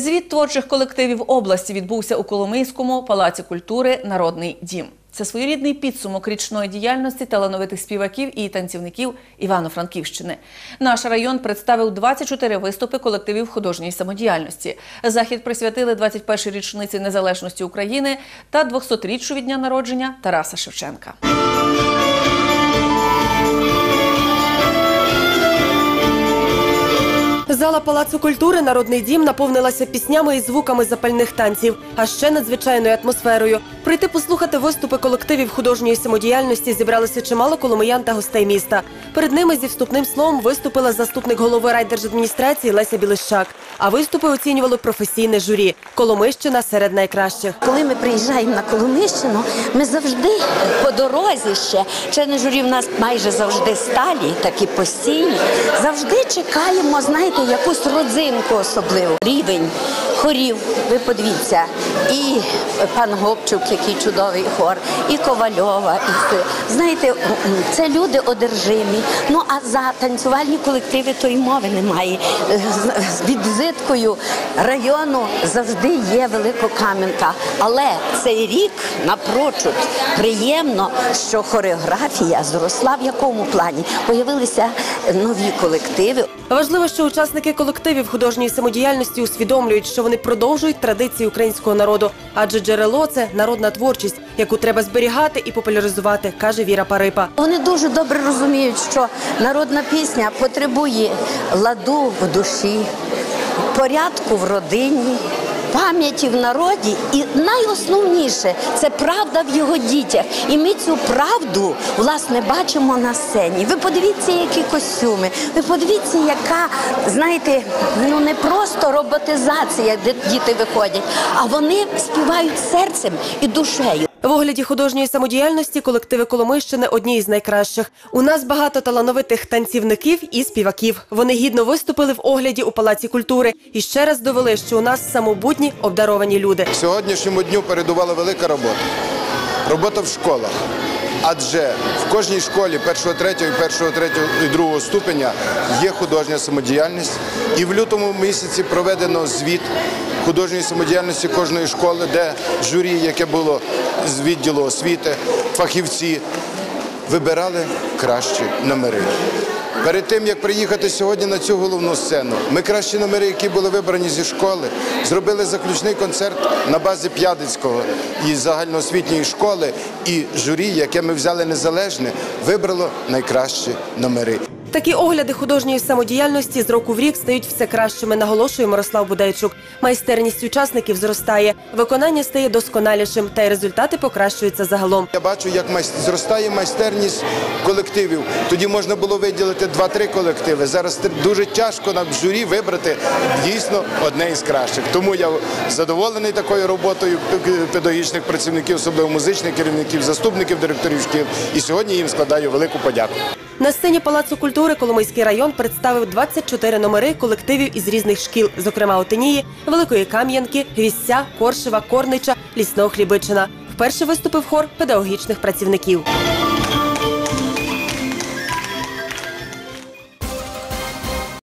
Звіт творчих колективів області відбувся у Коломийському палаці культури Народний дім. Це своєрідний підсумок річної діяльності талановитих співаків і танцівників Івано-Франківщини. Наш район представив 24 виступи колективів художньої самодіяльності. Захід присвятили 21-й річниці незалежності України та 200-річчю від дня народження Тараса Шевченка. Зала Палацу культури Народний дім наповнилася піснями і звуками запальних танців, а ще надзвичайною атмосферою. Прийти послухати виступи колективів художньої самодіяльності зібралося чимало коломиян та гостей міста. Перед ними зі вступним словом виступила заступник голови райдержадміністрації Леся Білищак. А виступи оцінювало професійне журі. Коломищина серед найкращих. Коли ми приїжджаємо на Коломищину, ми завжди по дорозі ще члени журі в нас майже завжди сталі, такі постійні. Завжди чекаємо, знаєте, якусь родзинку особливу. Рівень хорів. Ви подивіться, і пан Гопчук, який чудовий хор, і Ковальова, і все. знаєте, це люди одержимі. Ну а за танцювальні колективи то й мови немає. З- З візиткою району завжди є Великокам'янка. Але цей рік напрочуд приємно, що хореографія зросла в якому плані. Появилися нові колективи. Важливо, що учасники колективів художньої самодіяльності усвідомлюють, що вони продовжують традиції українського народу, адже джерело це народна творчість, яку треба зберігати і популяризувати, каже Віра Парипа. Вони дуже добре розуміють, що народна пісня потребує ладу в душі, порядку в родині. Пам'яті в народі, і найосновніше це правда в його дітях. І ми цю правду власне бачимо на сцені. Ви подивіться, які костюми. Ви подивіться, яка знаєте, ну не просто роботизація, де діти виходять, а вони співають серцем і душею. В огляді художньої самодіяльності колективи Коломийщини одні із найкращих. У нас багато талановитих танцівників і співаків. Вони гідно виступили в огляді у Палаці культури і ще раз довели, що у нас самобутні обдаровані люди. Сьогоднішньому дню передувала велика робота. Робота в школах. Адже в кожній школі першого, третього, першого, третього і другого ступеня є художня самодіяльність. І в лютому місяці проведено звіт художньої самодіяльності кожної школи, де журі, яке було з відділу освіти, фахівці вибирали кращі номери. Перед тим як приїхати сьогодні на цю головну сцену, ми кращі номери, які були вибрані зі школи, зробили заключний концерт на базі П'ядицького і загальноосвітньої школи. І журі, яке ми взяли незалежне, вибрало найкращі номери. Такі огляди художньої самодіяльності з року в рік стають все кращими, наголошує Мирослав Будейчук. Майстерність учасників зростає, виконання стає досконалішим, та й результати покращуються загалом. Я бачу, як зростає майстерність колективів. Тоді можна було виділити два-три колективи. Зараз дуже тяжко нам в журі вибрати дійсно одне із кращих. Тому я задоволений такою роботою педагогічних працівників, особливо музичних керівників, заступників директорів шкіл. І сьогодні їм складаю велику подяку. На сцені Палацу культури Коломийський район представив 24 номери колективів із різних шкіл, зокрема Отинії, Великої Кам'янки, Гвістця, Коршева, Корнича, Лісного Хлібичина. Вперше виступив хор педагогічних працівників.